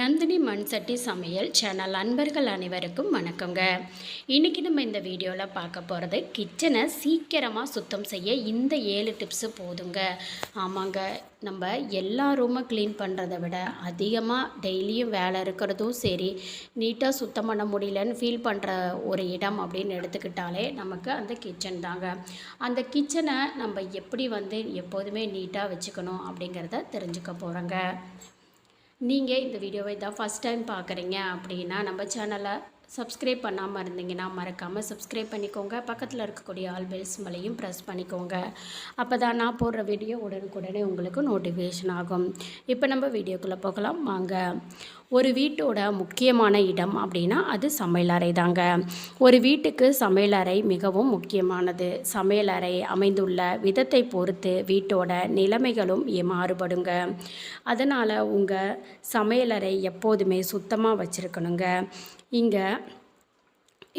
நந்தினி மண் சட்டி சமையல் சேனல் அன்பர்கள் அனைவருக்கும் வணக்கங்க. இன்றைக்கி நம்ம இந்த வீடியோவில் பார்க்க போகிறது கிச்சனை சீக்கிரமாக சுத்தம் செய்ய இந்த ஏழு டிப்ஸு போதுங்க. ஆமாங்க நம்ம எல்லா ரூமும் க்ளீன் பண்ணுறதை விட அதிகமாக டெய்லியும் வேலை இருக்கிறதும் சரி நீட்டாக சுத்தம் பண்ண முடியலன்னு ஃபீல் பண்ணுற ஒரு இடம் அப்படின்னு எடுத்துக்கிட்டாலே நமக்கு அந்த கிச்சன் தாங்க. அந்த கிச்சனை நம்ம எப்படி வந்து எப்போதுமே நீட்டாக வச்சுக்கணும் அப்படிங்கிறத தெரிஞ்சுக்க போகிறோங்க நீங்கள் இந்த வீடியோவை தான் ஃபஸ்ட் டைம் பார்க்குறீங்க அப்படின்னா நம்ம சேனலை சப்ஸ்கிரைப் பண்ணாமல் இருந்தீங்கன்னா மறக்காமல் சப்ஸ்கிரைப் பண்ணிக்கோங்க. பக்கத்தில் இருக்கக்கூடிய ஆல் பெல்ஸ் மலையும் ப்ரெஸ் பண்ணிக்கோங்க. அப்போ தான் நான் போடுற வீடியோ உடனுக்குடனே உங்களுக்கு நோட்டிஃபிகேஷன் ஆகும். இப்போ நம்ம வீடியோக்குள்ளே போகலாம். வாங்க. ஒரு வீட்டோட முக்கியமான இடம் அப்படின்னா அது சமையலறை தாங்க ஒரு வீட்டுக்கு சமையலறை மிகவும் முக்கியமானது. சமையலறை அமைந்துள்ள விதத்தை பொறுத்து வீட்டோட நிலைமைகளும் மாறுபடுங்க. அதனால் உங்கள் சமையலறை எப்போதுமே சுத்தமாக வச்சுருக்கணுங்க. இங்கே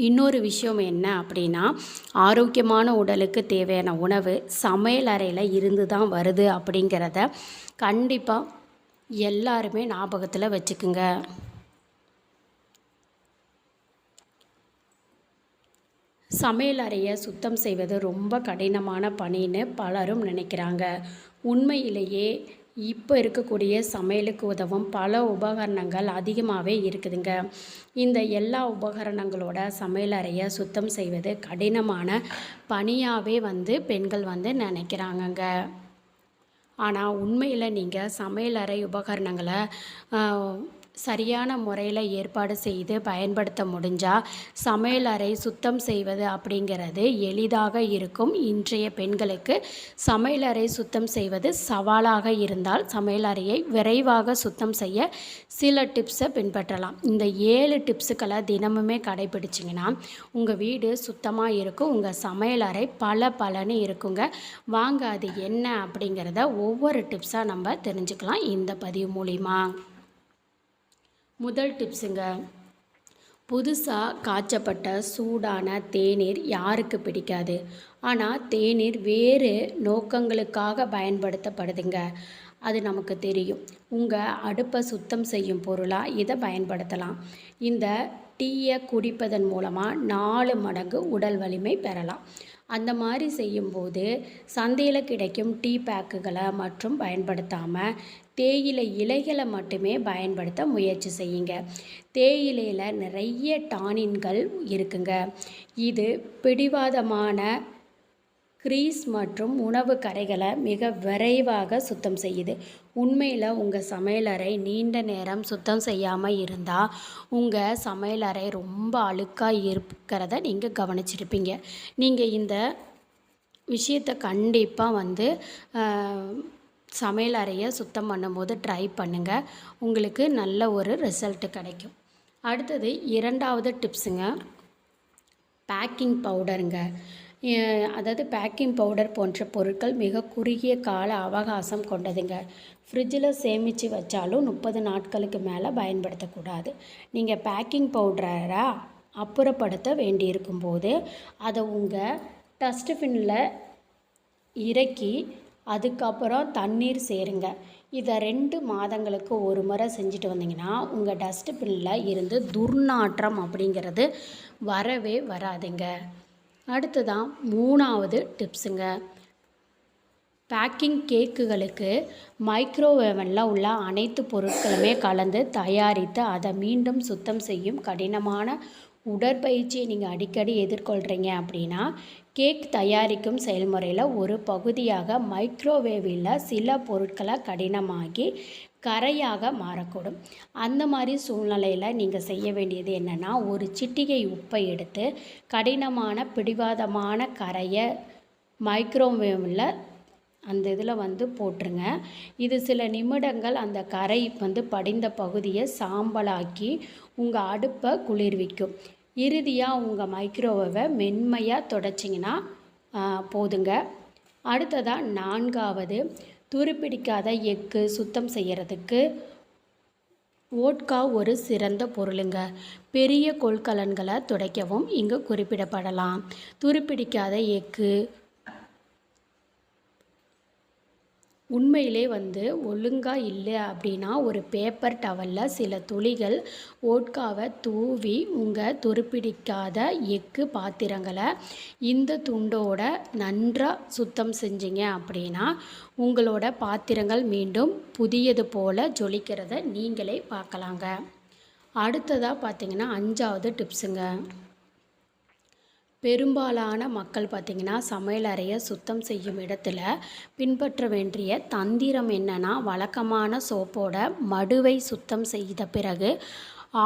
இன்னொரு விஷயம் என்ன அப்படின்னா ஆரோக்கியமான உடலுக்கு தேவையான உணவு சமையல் அறையில் இருந்து தான் வருது அப்படிங்கிறத கண்டிப்பாக எல்லாருமே ஞாபகத்தில் வச்சுக்குங்க. சமையல் அறையை சுத்தம் செய்வது ரொம்ப கடினமான பணின்னு பலரும் நினைக்கிறாங்க. உண்மையிலேயே இப்போ இருக்கக்கூடிய சமையலுக்கு உதவும் பல உபகரணங்கள் அதிகமாகவே இருக்குதுங்க. இந்த எல்லா உபகரணங்களோட சமையல் அறையை சுத்தம் செய்வது கடினமான பணியாகவே வந்து பெண்கள் வந்து நினைக்கிறாங்கங்க. ஆனால் உண்மையில் நீங்கள் சமையலறை உபகரணங்களை சரியான முறையில் ஏற்பாடு செய்து பயன்படுத்த முடிஞ்சால் சமையலறை சுத்தம் செய்வது அப்படிங்கிறது எளிதாக இருக்கும். இன்றைய பெண்களுக்கு சமையலறை சுத்தம் செய்வது சவாலாக இருந்தால் சமையலறையை விரைவாக சுத்தம் செய்ய சில டிப்ஸை பின்பற்றலாம். இந்த ஏழு டிப்ஸுக்களை தினமுமே கடைபிடிச்சிங்கன்னா உங்கள் வீடு சுத்தமாக இருக்கும். உங்கள் சமையலறை பல பலன்னு இருக்குங்க. வாங்க அது என்ன அப்படிங்கிறத ஒவ்வொரு டிப்ஸாக நம்ம தெரிஞ்சுக்கலாம். இந்த பதிவு மூலிமா முதல் டிப்ஸுங்க புதுசாக காய்ச்சப்பட்ட சூடான தேநீர் யாருக்கு பிடிக்காது? ஆனால் தேநீர் வேறு நோக்கங்களுக்காக பயன்படுத்தப்படுதுங்க. அது நமக்கு தெரியும். உங்கள் அடுப்பை சுத்தம் செய்யும் பொருளாக இதை பயன்படுத்தலாம். இந்த டீயை குடிப்பதன் மூலமாக நாலு மடங்கு உடல் வலிமை பெறலாம். அந்த மாதிரி செய்யும்போது சந்தையில் கிடைக்கும் டீ பேக்குகளை மற்றும் பயன்படுத்தாமல் தேயிலை இலைகளை மட்டுமே பயன்படுத்த முயற்சி செய்யுங்க. தேயிலையில் நிறைய டானின்கள் இருக்குங்க. இது பிடிவாதமான கிரீஸ் மற்றும் உணவு கரைகளை மிக விரைவாக சுத்தம் செய்யுது. உண்மையில் உங்கள் சமையலறை நீண்ட நேரம் சுத்தம் செய்யாமல் இருந்தால் உங்கள் சமையலறை ரொம்ப அழுக்காக இருக்கிறத நீங்கள் கவனிச்சிருப்பீங்க. நீங்கள் இந்த விஷயத்தை கண்டிப்பாக வந்து சமையல் அறையை சுத்தம் பண்ணும்போது ட்ரை பண்ணுங்கள் உங்களுக்கு நல்ல ஒரு ரிசல்ட்டு கிடைக்கும். அடுத்தது இரண்டாவது டிப்ஸுங்க பேக்கிங் பவுடருங்க அதாவது பேக்கிங் பவுடர் போன்ற பொருட்கள் மிக குறுகிய கால அவகாசம் கொண்டதுங்க. ஃப்ரிட்ஜில் சேமித்து வச்சாலும் முப்பது நாட்களுக்கு மேலே பயன்படுத்தக்கூடாது. நீங்கள் பேக்கிங் பவுடரை அப்புறப்படுத்த வேண்டியிருக்கும் போது அதை உங்கள் டஸ்ட்பின்னில் இறக்கி அதுக்கப்புறம் தண்ணீர் சேருங்க. இதை ரெண்டு மாதங்களுக்கு ஒரு முறை செஞ்சுட்டு வந்தீங்கன்னா உங்கள் டஸ்ட்பின்னில் இருந்து துர்நாற்றம் அப்படிங்கிறது வரவே வராதுங்க. அடுத்ததான் மூணாவது டிப்ஸுங்க பேக்கிங் கேக்குகளுக்கு மைக்ரோவேவனில் உள்ள அனைத்து பொருட்களுமே கலந்து தயாரித்து அதை மீண்டும் சுத்தம் செய்யும் கடினமான உடற்பயிற்சியை நீங்கள் அடிக்கடி எதிர்கொள்கிறீங்க அப்படின்னா கேக் தயாரிக்கும் செயல்முறையில் ஒரு பகுதியாக மைக்ரோவேவில் சில பொருட்களை கடினமாகி கரையாக மாறக்கூடும். அந்த மாதிரி சூழ்நிலையில் நீங்கள் செய்ய வேண்டியது என்னென்னா ஒரு சிட்டிகை உப்பை எடுத்து கடினமான பிடிவாதமான கரையை மைக்ரோவேவில் அந்த இதில் வந்து போட்டுருங்க. இது சில நிமிடங்கள் அந்த கரை வந்து படிந்த பகுதியை சாம்பலாக்கி உங்கள் அடுப்பை குளிர்விக்கும். இறுதியாக உங்கள் மைக்ரோவேவை மென்மையாக தொடச்சிங்கன்னா போதுங்க. அடுத்ததாக நான்காவது துருப்பிடிக்காத எக்கு சுத்தம் செய்கிறதுக்கு ஓட்கா ஒரு சிறந்த பொருளுங்க. பெரிய கொள்கலன்களை துடைக்கவும் இங்கு குறிப்பிடப்படலாம். துருப்பிடிக்காத எக்கு உண்மையிலே வந்து ஒழுங்காக இல்லை அப்படின்னா ஒரு பேப்பர் டவலில் சில துளிகள் ஓட்காவை தூவி உங்கள் துருப்பிடிக்காத எக்கு பாத்திரங்களை இந்த துண்டோட நன்றாக சுத்தம் செஞ்சீங்க அப்படின்னா உங்களோட பாத்திரங்கள் மீண்டும் புதியது போல் ஜொலிக்கிறத நீங்களே பார்க்கலாங்க. அடுத்ததாக பார்த்தீங்கன்னா அஞ்சாவது டிப்ஸுங்க பெரும்பாலான மக்கள் பார்த்திங்கன்னா சமையல் அறையை சுத்தம் செய்யும் இடத்துல பின்பற்ற வேண்டிய தந்திரம் என்னென்னா வழக்கமான சோப்போட மடுவை சுத்தம் செய்த பிறகு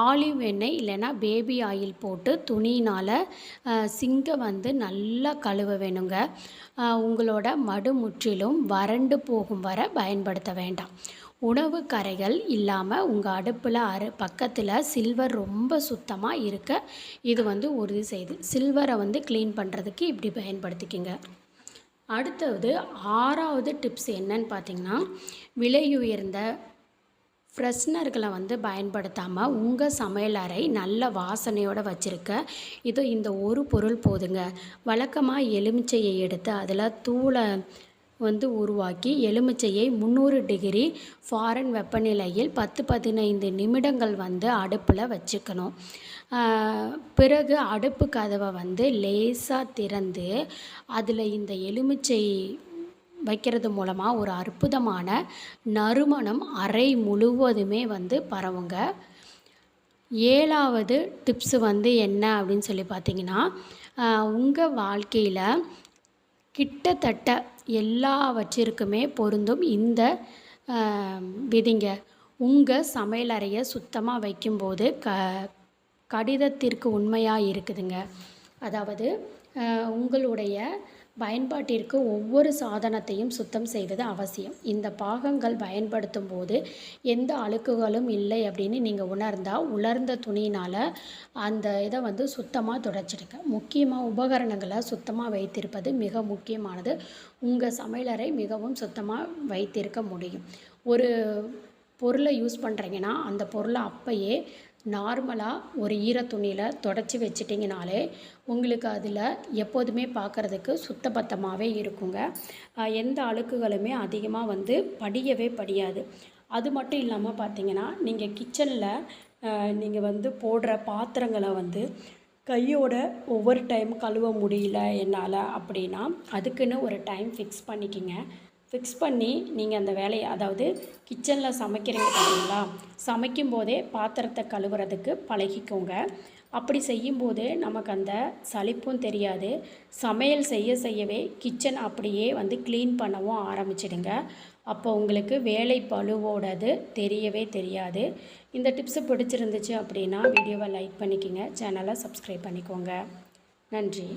ஆலிவ் எண்ணெய் இல்லைன்னா பேபி ஆயில் போட்டு துணியினால் சிங்கை வந்து நல்லா கழுவ வேணுங்க. உங்களோட மடு முற்றிலும் வறண்டு போகும் வரை பயன்படுத்த வேண்டாம். உணவு கரைகள் இல்லாமல் உங்கள் அடுப்பில் அரு பக்கத்தில் சில்வர் ரொம்ப சுத்தமாக இருக்க இது வந்து உறுதி செய்யுது சில்வரை வந்து க்ளீன் பண்ணுறதுக்கு இப்படி பயன்படுத்திக்கிங்க. அடுத்தது ஆறாவது டிப்ஸ் என்னன்னு பார்த்தீங்கன்னா விலையுயர்ந்த ஃப்ரெஷ்னர்களை வந்து பயன்படுத்தாமல் உங்கள் சமையலறை நல்ல வாசனையோடு வச்சுருக்க இது இந்த ஒரு பொருள் போதுங்க. வழக்கமாக எலுமிச்சையை எடுத்து அதில் தூளை வந்து உருவாக்கி எலுமிச்சையை முந்நூறு டிகிரி ஃபாரன் வெப்பநிலையில் பத்து பதினைந்து நிமிடங்கள் வந்து அடுப்பில் வச்சுக்கணும். பிறகு அடுப்பு கதவை வந்து லேசாக திறந்து அதில் இந்த எலுமிச்சை வைக்கிறது மூலமாக ஒரு அற்புதமான நறுமணம் அறை முழுவதுமே வந்து பரவுங்க. ஏழாவது டிப்ஸு வந்து என்ன அப்படின்னு சொல்லி பார்த்தீங்கன்னா உங்கள் வாழ்க்கையில் கிட்டத்தட்ட எல்லாவற்றிற்குமே பொருந்தும் இந்த விதிங்க. உங்கள் சமையலறையை சுத்தமாக வைக்கும்போது க கடிதத்திற்கு உண்மையாக இருக்குதுங்க. அதாவது உங்களுடைய பயன்பாட்டிற்கு ஒவ்வொரு சாதனத்தையும் சுத்தம் செய்வது அவசியம். இந்த பாகங்கள் பயன்படுத்தும் போது எந்த அழுக்குகளும் இல்லை அப்படின்னு நீங்கள் உணர்ந்தால் உலர்ந்த துணியினால் அந்த இதை வந்து சுத்தமாக துடைச்சிடுங்க. முக்கியமாக உபகரணங்களை சுத்தமாக வைத்திருப்பது மிக முக்கியமானது. உங்கள் சமையலறை மிகவும் சுத்தமாக வைத்திருக்க முடியும். ஒரு பொருளை யூஸ் பண்ணுறீங்கன்னா அந்த பொருளை அப்போயே நார்மலாக ஒரு ஈர துணியில் தொடச்சி வச்சிட்டிங்கனாலே உங்களுக்கு அதில் எப்போதுமே பார்க்குறதுக்கு சுத்தபத்தமாகவே இருக்குங்க. எந்த அழுக்குகளுமே அதிகமாக வந்து படியவே படியாது. அது மட்டும் இல்லாமல் பார்த்தீங்கன்னா நீங்கள் கிச்சனில் நீங்கள் வந்து போடுற பாத்திரங்களை வந்து கையோட ஒவ்வொரு டைம் கழுவ முடியல என்னால் அப்படின்னா அதுக்குன்னு ஒரு டைம் ஃபிக்ஸ் பண்ணிக்கிங்க. ஃபிக்ஸ் பண்ணி நீங்கள் அந்த வேலையை அதாவது கிச்சனில் சமைக்கிறீங்க பார்த்தீங்களா சமைக்கும் போதே பாத்திரத்தை கழுவுறதுக்கு பழகிக்கோங்க. அப்படி செய்யும்போது நமக்கு அந்த சலிப்பும் தெரியாது. சமையல் செய்ய செய்யவே கிச்சன் அப்படியே வந்து க்ளீன் பண்ணவும் ஆரம்பிச்சிடுங்க. அப்போ உங்களுக்கு வேலை பழுவோடது தெரியவே தெரியாது. இந்த டிப்ஸு பிடிச்சிருந்துச்சு அப்படின்னா வீடியோவை லைக் பண்ணிக்கோங்க. சேனலை சப்ஸ்கிரைப் பண்ணிக்கோங்க. நன்றி.